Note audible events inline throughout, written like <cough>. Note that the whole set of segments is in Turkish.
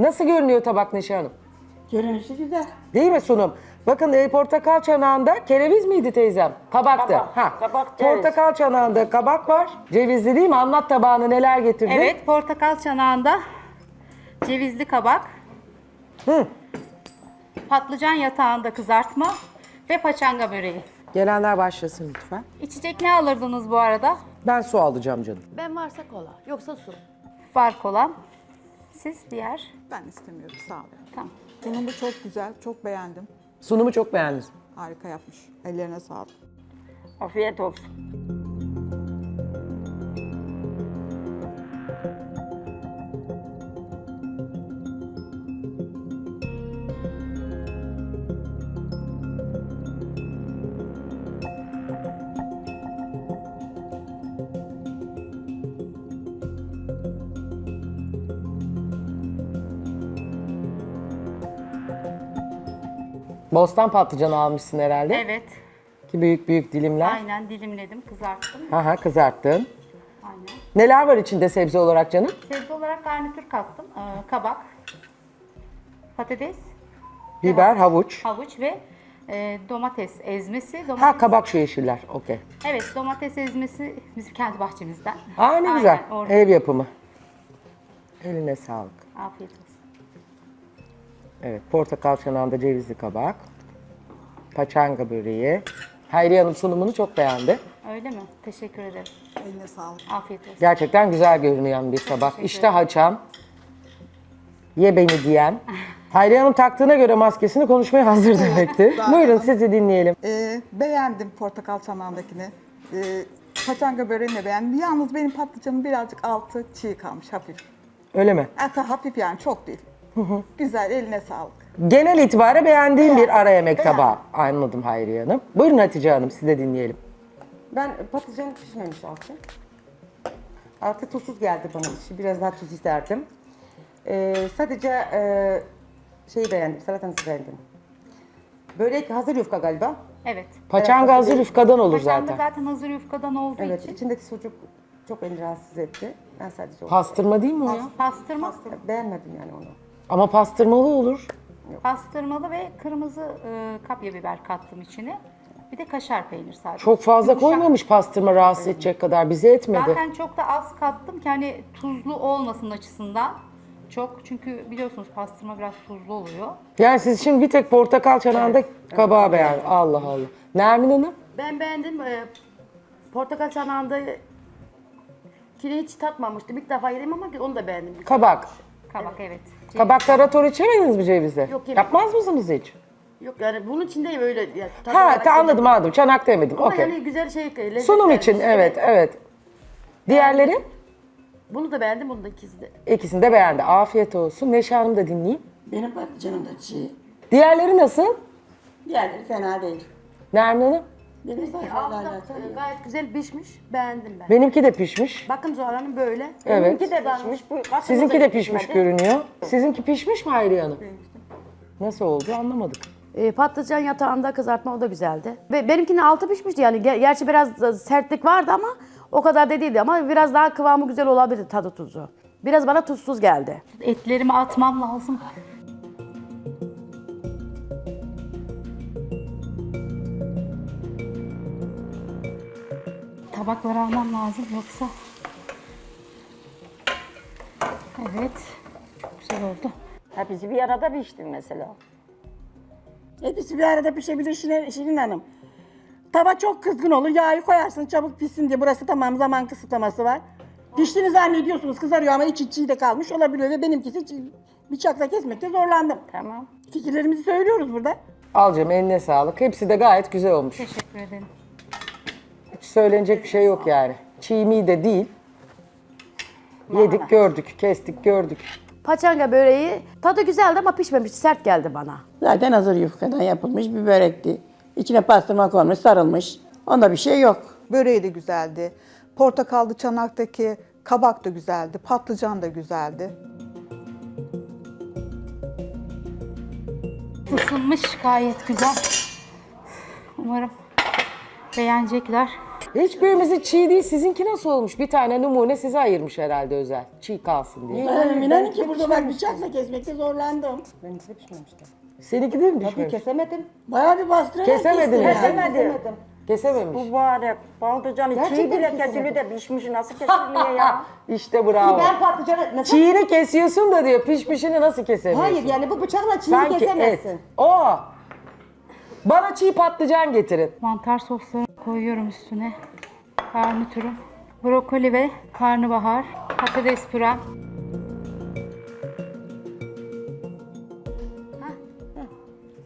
Nasıl görünüyor tabak Neşe Hanım? Görünüşü güzel. Değil mi sunum? Bakın e, portakal çanağında kereviz miydi teyzem? Kabaktı. Kabak, ha. kabak, ceviz. portakal çanağında kabak var. Cevizli değil mi? Anlat tabağını neler getirdin. Evet, portakal çanağında cevizli kabak, Hı. patlıcan yatağında kızartma ve paçanga böreği. Gelenler başlasın lütfen. İçecek ne alırdınız bu arada? Ben su alacağım canım. Ben varsa kola, yoksa su. Var kola. Siz diğer. Ben istemiyorum sağ olun. Tamam. Sunumu çok güzel, çok beğendim. Sunumu çok beğendiniz. Harika yapmış. Ellerine sağlık. Afiyet olsun. Bostan patlıcanı almışsın herhalde. Evet. Ki büyük büyük dilimler. Aynen dilimledim, kızarttım. Ha ha kızarttın. Aynen. Neler var içinde sebze olarak canım? Sebze olarak garnitür kattım. Ee, kabak, patates, Biber, havuç. havuç ve e, domates ezmesi. Domates, Ha kabak şu yeşiller. Okey. Evet, domates ezmesi bizim kendi bahçemizden. Aa ne güzel. Aynen, orada. Ev yapımı. Eline sağlık. Afiyet olsun. Evet, portakal çanağında cevizli kabak. Paçanga böreği. Hayriye Hanım sunumunu çok beğendi. Öyle mi? Teşekkür ederim. Eline sağlık. Afiyet olsun. Gerçekten güzel görünüyor bir teşekkür İştah açan, ye beni diyen. <laughs> Hayriye Hanım taktığına göre maskesini konuşmaya hazır demektir. Buyurun sizi dinleyelim. Ee, beğendim portakal çanağındakini. Ee, paçanga böreğini de beğendim. Yalnız benim patlıcanım birazcık altı çiğ kalmış hafif. Öyle mi? Hatta hafif yani çok değil. <laughs> güzel eline sağlık. Genel itibariyle beğendiğim bir ara yemek Beğendim. tabağı. Anladım Hayriye Hanım. Buyurun Hatice Hanım sizi de dinleyelim. Ben patlıcan pişmemiş altı. Altı tuzsuz geldi bana. İçi Biraz daha tuz isterdim. Ee, sadece e, şeyi beğendim, salatanızı beğendim. Börek hazır yufka galiba. Evet. Paçanga hazır yufkadan olur Paçanga zaten. zaten hazır yufkadan olduğu Evet, için. içindeki sucuk çok beni rahatsız etti. Ben sadece onu Pastırma değil mi o ya? Pastırma, beğenmedim yani onu. Ama pastırmalı olur. pastırmalı ve kırmızı e, kapya biber kattım içine. Bir de kaşar peynir sadece. Çok fazla Yumuşak. koymamış pastırma rahatsız edecek kadar. Bizi etmedi. Zaten çok da az kattım ki hani tuzlu olmasın açısından. Çok çünkü biliyorsunuz pastırma biraz tuzlu oluyor. Yani siz şimdi bir tek portakal çanağında kabağı beğen. Allah Allah. Nermin Hanım? Ben beğendim. e, portakal çanağında kine hiç tatmamıştım. İlk defa yedim ama onu da beğendim. Kabak. Kabak evet. Kabak tarator içemediniz mi cevizle? Yok, yemedim. Yapmaz mısınız hiç? Yok yani bunun içinde öyle. Yani, Ha olarak ta, anladım yemedim. anladım. Çanak demedim. Ama Okey. yani güzel şey. lezzet Sunum için evet evet. Diğerleri? Bunu da beğendim, bunu da ikisi de. İkisini de beğendi. Afiyet olsun. Neşe Hanım da dinleyeyim. Benim patlıcanım da çiğ. Diğerleri nasıl? Diğerleri fena değil. Nermin Hanım? Da, e, gayet güzel pişmiş. Beğendim ben. Benimki de pişmiş. Bakın Zuhal Hanım böyle. Evet. Benimki de pişmiş. Bu Sizinki de pişmiş pişmedi. görünüyor. Sizinki pişmiş mi Hayriye Hanım? Nasıl oldu anlamadık. E, patlıcan yatağında kızartma o da güzeldi. Ve benimkinin altı pişmişti yani. Ger- Gerçi biraz da sertlik vardı ama o kadar da değildi ama biraz daha kıvamı güzel olabilir tadı tuzu. Biraz bana tuzsuz geldi. Etlerimi atmam lazım. Tabakları almam lazım yoksa. Evet. Çok güzel oldu. Hepsi bir arada pişti mesela. Hepsi bir arada pişebilir Şirin, Şirin Hanım. Tava çok kızgın olur, yağı koyarsın çabuk pişsin diye. Burası tamam zaman kısıtlaması var. Piştiğini zannediyorsunuz kızarıyor ama içi çiğ de kalmış olabiliyor ve benimkisi çiğ- bıçakla kesmekte zorlandım. Tamam. Fikirlerimizi söylüyoruz burada. Al canım eline sağlık. Hepsi de gayet güzel olmuş. Teşekkür ederim. Söylenecek bir şey yok yani. Çiğ mi de değil. Yedik gördük, kestik gördük. Paçanga böreği tadı güzeldi ama pişmemiş, sert geldi bana. Zaten hazır yufkadan yapılmış bir börekti. İçine pastırma konmuş, sarılmış. Onda bir şey yok. Böreği de güzeldi. Portakallı çanaktaki kabak da güzeldi. Patlıcan da güzeldi. Isınmış gayet güzel. Umarım beğenecekler. Hiçbirimizin çiğ değil. Sizinki nasıl olmuş? Bir tane numune size ayırmış herhalde özel. Çiğ kalsın diye. Ben inanın ki burada bak bıçakla kesmekte zorlandım. Benimki de pişmemişti. Seninki değil mi Tabii kesemedim. Bayağı bir bastırarak Kesemedin kestim. yani. Kesemedim. Kesememiş. Mübarek. Baldıcanı çiğ Gerçekten bile kesemedim. da pişmiş nasıl kesiliyor ya? <laughs> işte bravo. Ben patlıcanı... Nasıl? Çiğini kesiyorsun da diyor pişmişini nasıl kesemiyorsun? Hayır yani bu bıçakla çiğ Sanki kesemezsin. et. O. Bana çiğ patlıcan getirin. Mantar soslarını koyuyorum üstüne. Garnitürüm. Brokoli ve karnabahar. Patates pürem.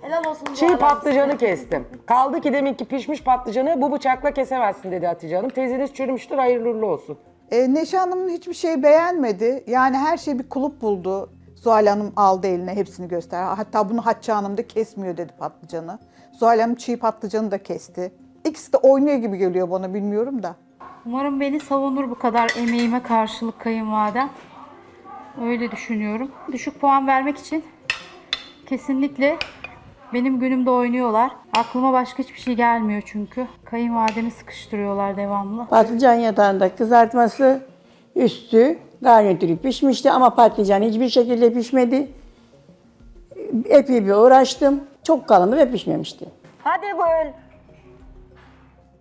Helal olsun. Çiğ Hanım. patlıcanı kestim. Kaldı ki deminki pişmiş patlıcanı bu bıçakla kesemezsin dedi Hatice Hanım. Teyzeniz çürümüştür hayırlı uğurlu olsun. E, Neşe Hanım'ın hiçbir şey beğenmedi. Yani her şey bir kulüp buldu. Zuhal Hanım aldı eline hepsini göster. Hatta bunu Hatice Hanım da kesmiyor dedi patlıcanı. Zuhal Hanım çiğ patlıcanı da kesti. İkisi de oynuyor gibi geliyor bana bilmiyorum da. Umarım beni savunur bu kadar emeğime karşılık kayınvalidem. Öyle düşünüyorum. Düşük puan vermek için kesinlikle benim günümde oynuyorlar. Aklıma başka hiçbir şey gelmiyor çünkü. Kayınvalidemi sıkıştırıyorlar devamlı. Patlıcan yatağında kızartması üstü garnitürü pişmişti ama patlıcan hiçbir şekilde pişmedi. Epey bir uğraştım. Çok kalındı ve pişmemişti. Hadi Gül.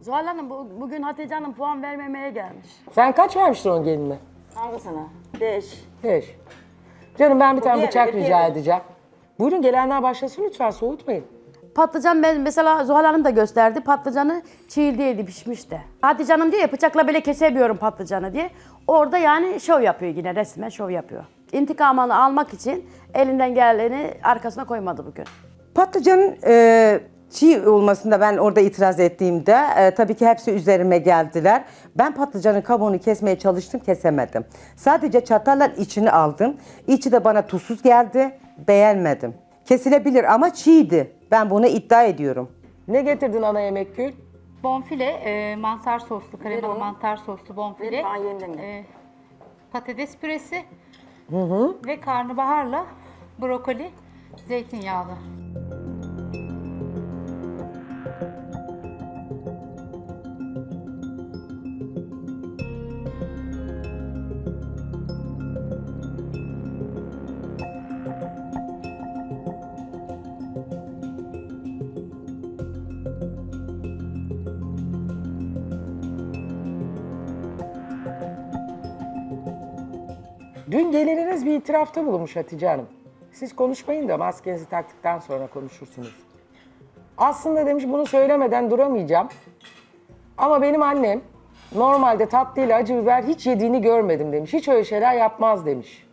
Zuhal Hanım bu- bugün Hatice Hanım puan vermemeye gelmiş. Sen kaç vermiştin onun geline? Hangisine? Beş. Beş. Canım ben bir tane diğeri, bıçak diğeri. rica edeceğim. Buyurun gelenler başlasın lütfen soğutmayın. Patlıcan ben mesela Zuhal Hanım da gösterdi. Patlıcanı çiğ değildi pişmişti. Hatice Hanım diyor ya bıçakla böyle kesemiyorum patlıcanı diye. Orada yani şov yapıyor yine resmen şov yapıyor. İntikamını almak için elinden geleni arkasına koymadı bugün. Patlıcanın e, çiğ olmasında ben orada itiraz ettiğimde e, tabii ki hepsi üzerime geldiler. Ben patlıcanın kabuğunu kesmeye çalıştım kesemedim. Sadece çatalla içini aldım. İçi de bana tuzsuz geldi. Beğenmedim. Kesilebilir ama çiğdi. Ben bunu iddia ediyorum. Ne getirdin ana yemek Gül? Bonfile, e, mantar soslu, kremalı mantar soslu bonfile. Bana yeniden de. e, patates püresi ve karnabaharla brokoli, zeytinyağlı. Dün gelininiz bir itirafta bulunmuş Hatice Hanım. Siz konuşmayın da maskenizi taktıktan sonra konuşursunuz. Aslında demiş bunu söylemeden duramayacağım. Ama benim annem normalde tatlıyla acı biber hiç yediğini görmedim demiş. Hiç öyle şeyler yapmaz demiş.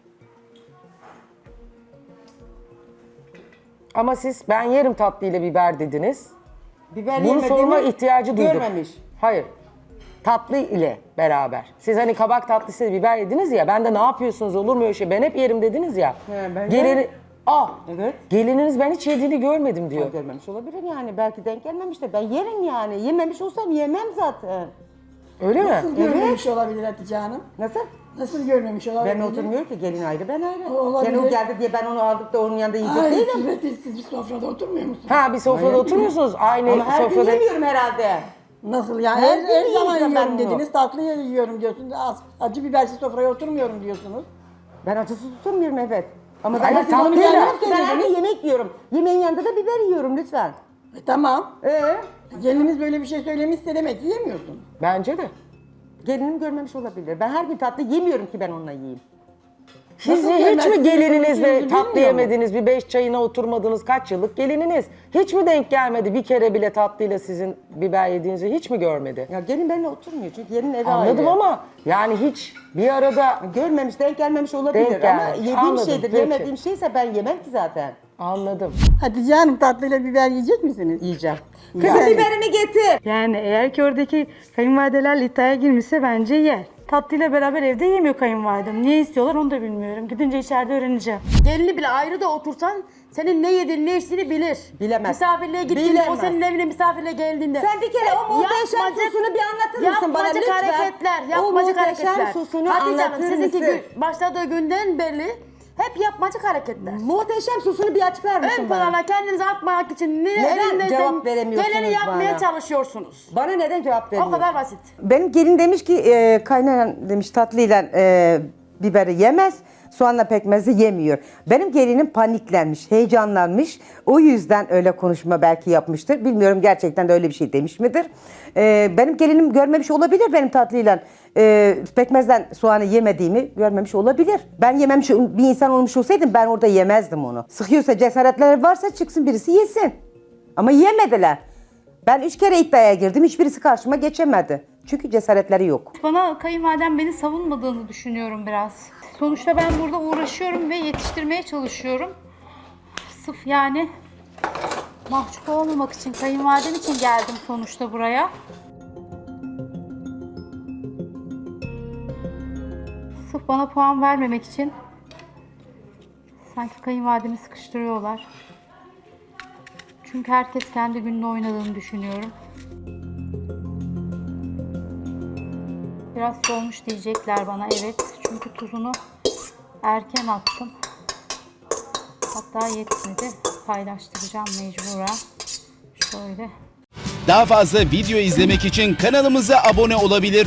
Ama siz ben yerim tatlıyla biber dediniz. Biber Bunu yemediğimi sorma ihtiyacı duydum. Görmemiş. Hayır. Tatlı ile beraber. Siz hani kabak tatlısı biber yediniz ya. Ben de ne yapıyorsunuz olur mu öyle şey? Ben hep yerim dediniz ya. He, ben Gelini... Aa, Evet. gelininiz ben hiç yediğini görmedim diyor. Görmemiş olabilir yani. Belki denk gelmemiş de ben yerim yani. Yememiş olsam yemem zaten. Öyle mi? Nasıl görmemiş olabilir Hatice Hanım? Nasıl? Nasıl görmemiş olabilir? Ben oturmuyor ki gelin ayrı ben ayrı. Olabilir. Yani o geldi diye ben onu aldık da onun yanında yiyecek Ay, değilim. siz, siz bir sofrada oturmuyor musunuz? Ha bir sofrada oturuyorsunuz. Aynı Ama her gün sofrada. yemiyorum herhalde. Nasıl yani? Her Her, gün zaman ben yiyorum bunu. dediniz, tatlı yiyorum diyorsunuz. Az, acı bibersiz sofraya oturmuyorum diyorsunuz. Ben acısız tutamıyorum evet. Ama ben tatlıyla. kendiniz söylediniz. Ben her gün yemek yiyorum. Yemeğin yanında da biber yiyorum lütfen. E, tamam. Ee, Gelininiz böyle bir şey söylemişse demek ki yemiyorsun. Bence de. gelinim görmemiş olabilir. Ben her gün tatlı yemiyorum ki ben onunla yiyeyim. Siz Nasıl hiç mi yemezsiniz? gelininizle tatlı mu? yemediniz, bir beş çayına oturmadınız kaç yıllık gelininiz? Hiç mi denk gelmedi bir kere bile tatlıyla sizin biber yediğinizi hiç mi görmedi? Ya gelin benimle oturmuyor çünkü yerin evi Anladım ayrı. ama yani hiç bir arada Görmemiş, denk gelmemiş olabilir Denk ama gelmemiş. yediğim Anladım, şeydir, peki. yemediğim şeyse ben yemem ki zaten. anladım. Hatice Hanım tatlıyla biber yiyecek misiniz? Yiyeceğim. Yani. Kızım biberini getir. Yani eğer ki oradaki kayınvalideler iddiaya girmişse bence yer. Tatlıyla beraber evde yemiyor kayınvalidem. Niye istiyorlar onu da bilmiyorum. Gidince içeride öğreneceğim. Gelini bile ayrı da otursan senin ne yediğini ne içtiğini bilir. Bilemez. Misafirliğe gittiğinde Bilemez. o senin evine misafirliğe geldiğinde. Sen bir kere o muhteşem Yapmacık- sosunu bir anlatır mısın bana yapmacık lütfen? hareketler, O yapmacık muhteşem hareketler. sosunu Hatice anlatır Hanım sizinki mısın? gün, başladığı günden beri Hep yapmacık hareketler. Muhteşem sosunu bir açıklar mısın Ön bana? plana kendinizi atmak için ne Neden elindeyse cevap veremiyorsunuz geleni yapmaya bana? çalışıyorsunuz. Bana neden cevap O vermiyorsun? kadar basit. Benim gelin demiş ki e, kaynanan demiş tatlıyla e, biberi yemez. Soğanla pekmezi yemiyor. Benim gelinim paniklenmiş, heyecanlanmış. O yüzden öyle konuşma belki yapmıştır. Bilmiyorum gerçekten de öyle bir şey demiş midir? E, benim gelinim görmemiş olabilir benim tatlıyla e, pekmezden soğanı yemediğimi görmemiş olabilir. Ben yememiş bir insan olmuş olsaydım ben orada yemezdim onu. Sıkıyorsa cesaretleri varsa çıksın birisi yesin. Ama yemediler. Ben üç kere iddiaya girdim. Hiçbirisi karşıma geçemedi. Çünkü cesaretleri yok. Bana kayınvalidem beni savunmadığını düşünüyorum biraz. Sonuçta ben burada uğraşıyorum ve yetiştirmeye çalışıyorum. Sırf yani mahcup olmamak için, kayınvalidem için geldim sonuçta buraya. Bana puan vermemek için sanki kayınvalidemi sıkıştırıyorlar. Çünkü herkes kendi gününü oynadığını düşünüyorum. Biraz soğumuş diyecekler bana evet. Çünkü tuzunu erken attım. Hatta yetmedi. Paylaştıracağım mecburen. Şöyle. Daha fazla video izlemek için kanalımıza abone olabilir.